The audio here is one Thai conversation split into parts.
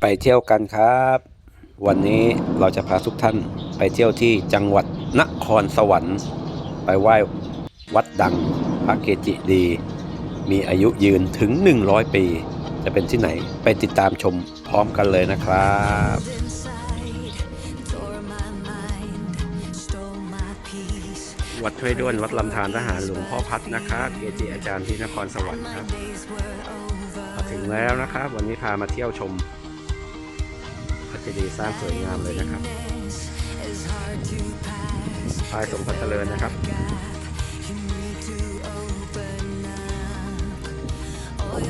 ไปเที่ยวกันครับ วันนี้เราจะพาทุกท่านไปเที่ยวที่จังหวัดนครสวรรค์ ไปไหว้วัดดังพระเกจิดี มีอายุยืนถึง 100 ปี จะเป็นที่ไหนไปติดตามชมพร้อมกันเลยนะครับวัดห้วยด้วนวัดลำธารทหารหลวงพ่อพัดนะครับเกจิอาจารย์ที่นครสวรรค์ครับมาถึงแล้วนะครับ วันนี้พามาเที่ยวชม พระเจดีสร้างสวยงามเลยนะครับพายสมพัฒเจริญนะครับ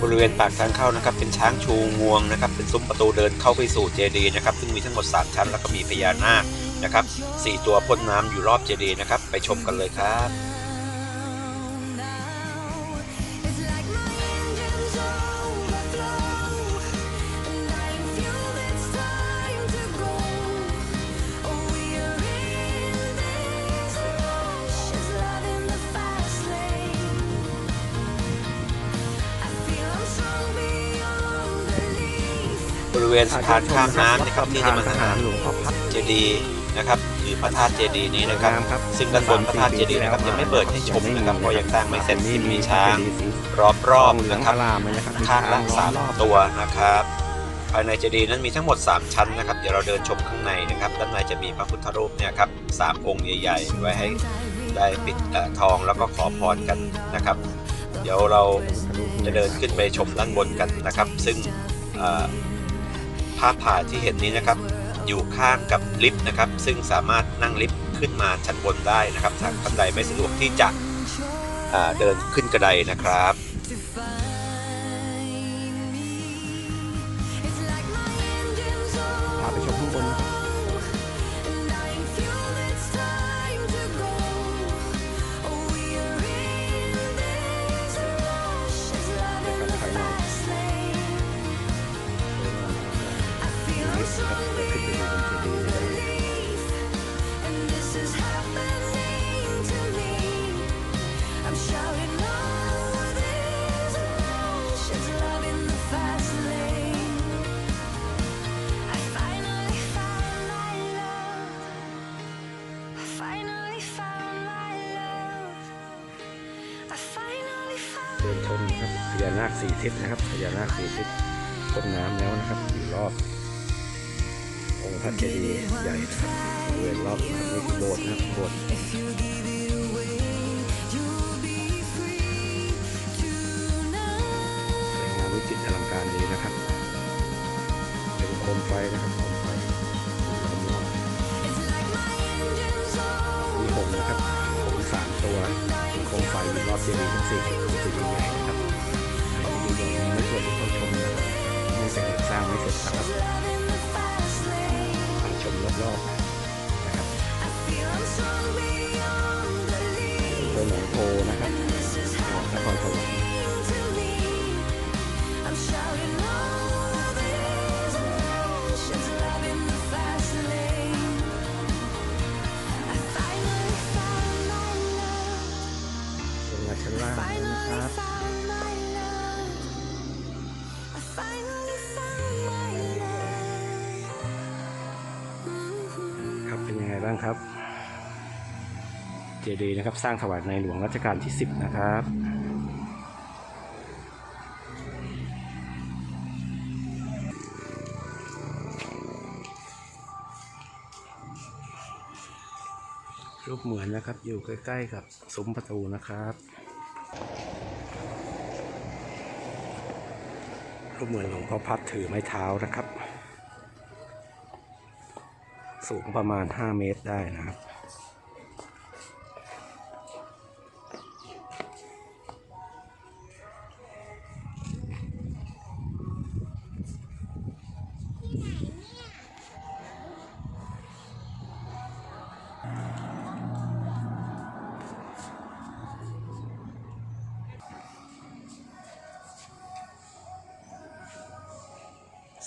บริเวณปากทางเข้านะครับ เป็นช้างชูงวงนะครับ เป็นซุ้มประตูเดินเข้าไปสู่เจดีย์นะครับ ซึ่งมีทั้งหมด 3 ชั้น แล้วก็มีพญานาคนะครับ 4 ตัวพ่นน้ำอยู่รอบเจดีย์นะครับ ไปชมกันเลยครับ บริเวณสะพานข้ามน้ำนะครับที่จะมาหาหลวงพ่อพัดเจดีย์นะครับหรือพระธาตุเจดีย์นี้นะครับสวยงามครับ ซึ่งด้านบนพระธาตุเจดีย์นะครับยังไม่เปิดให้ชมนะครับเพราะยังสร้างไม่เสร็จนี่ซึ่งมีมีช้าช้างงรอบรอบเหลืองนะครับอารามเลยนะครับข้างละมีสามล้อมรอบตัวนะครับภายในเจดีย์นั้นมีทั้งหมด 3 ชั้นนะครับ เดี๋ยวเราเดินชมข้างในนะครับด้านในจะมีพระพุทธรูปเนี่ยครับสามองค์ใหญ่ ๆ ไว้ให้ได้ปิดเอ่อทองแล้วก็ขอพรกันนะครับ เดี๋ยวเราจะเดินขึ้นไปชมด้านบนกันนะครับ ซึ่งเอ่อ ภาพถ่ายที่เห็นนี้นะครับ อยู่ข้างกับลิฟต์นะครับ ซึ่งสามารถนั่งลิฟต์ขึ้นมาชั้นบนได้นะครับทางท่านใดไม่สะดวกที่จะเอ่อเดินขึ้นกระไดนะครับ ดินชมนะครับพญานาคสี่ทิศนะครับพญานาคสี่ทิศพ่นน้ำแล้วนะครับอยู่รอบองค์พระเจดีย์ใหญ่นะครับบริเวณรอบนะครับนี่คือโบสถ์นะครับโบสถ์สวยงามวิจิตรอลังการดีนะครับเป็นโคมไฟนะครับโคมไฟล้อมรอบ It's like my engines มีหงนะครับหงส์สามตัว เป็นโคมไฟอยู่รอบเจดีย์ทั้งสี่ทิศของเจดีย์ใหญ่นะครับใครที่ดูอยู่ยังไม่ควรที่เข้าชมนะครับเนื่องจากยังสร้างไม่เสร็จนะครับ love in the fast lane. พาชมรอบๆ ครับ เจดีย์นะครับ สร้างถวายในหลวงรัชกาลที่ 10 นะครับรูปเหมือนนะครับอยู่ใกล้ๆกับซุ้มประตูนะครับ รูปเหมือนหลวงพ่อพัดถือไม้เท้านะครับ สูงประมาณ 5 เมตรได้นะครับ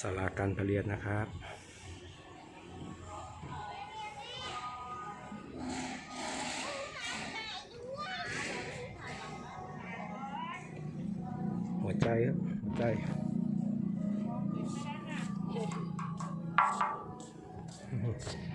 ศาลาการประเรียนนะครับ Matay, matay. Mm-hmm.